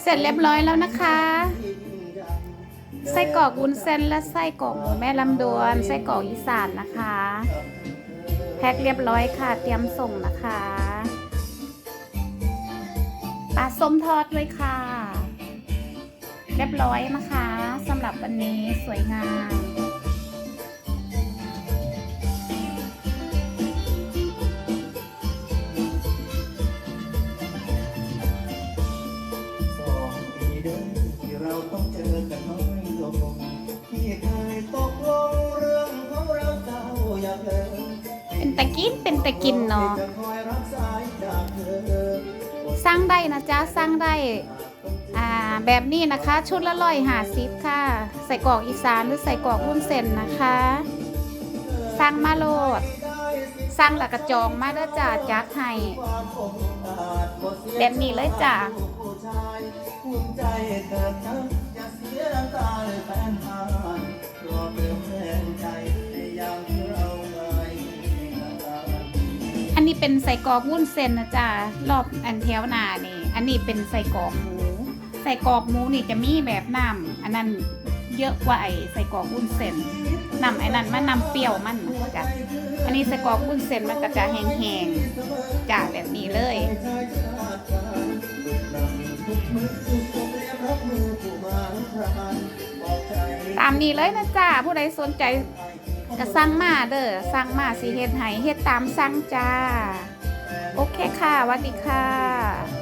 เสร็จเรียบร้อยแล้วนะคะ ไส้กรอกวุ้นเส้นและไส้กรอกหมูแม่ลำดวน ไส้กรอกอีสานนะคะ แพ็คเรียบร้อยค่ะ เตรียมส่งนะคะปลาส้มทอดด้วยค่ะ เรียบร้อยนะคะสำหรับวันนี้สวยงาม เราต้องเจอกันน้อยลงที่เคยตกลงเรื่องของเราเจ้าอยากเลิกเป็นตะกินเป็นตะกินเนาะจะคอยรับสายจากเธอสร้างได้นะจ๊ะสร้างได้อ่าแบบนี้นะคะ ชุดละร้อยหาซิค่ะ ใส่กรอกอีสานหรือใส่กรอกวุ้นเส้นนะคะสร้างมาโลดสร้างหลักกระจองมาเด้อจ้าจัดให้แบบนี้เลยจ้า น้ำตาเลยแฟนหายรอเติมแทนใจในยามที่เราอันนี้เป็นใส่กรอกวุ้นเส้นนะจ๊ะรอบอันแถวหน้านี่ อันนี้เป็นใส่กรอกหมูใส่กรอกหมูนี่จะมีแบบน้ำอันนั้นเยอะกว่าไอ้ใส่กรอกวุ้นเส้นน้ำไอ้นั้นมันน้ำเปรี้ยวมันนะจ้ะอันนี้ใส่กรอกวุ้นเส้นมันก็จะแห้งๆจ้ะแบบนี้เลย ตามนี้เลยนะจ้าผู้ใดสนใจก็สั่งมาเด้อสั่งมาสีเฮ็ดไห้เฮ็ดตามสั่งจ้า โอเคค่ะวัสดีค่ะ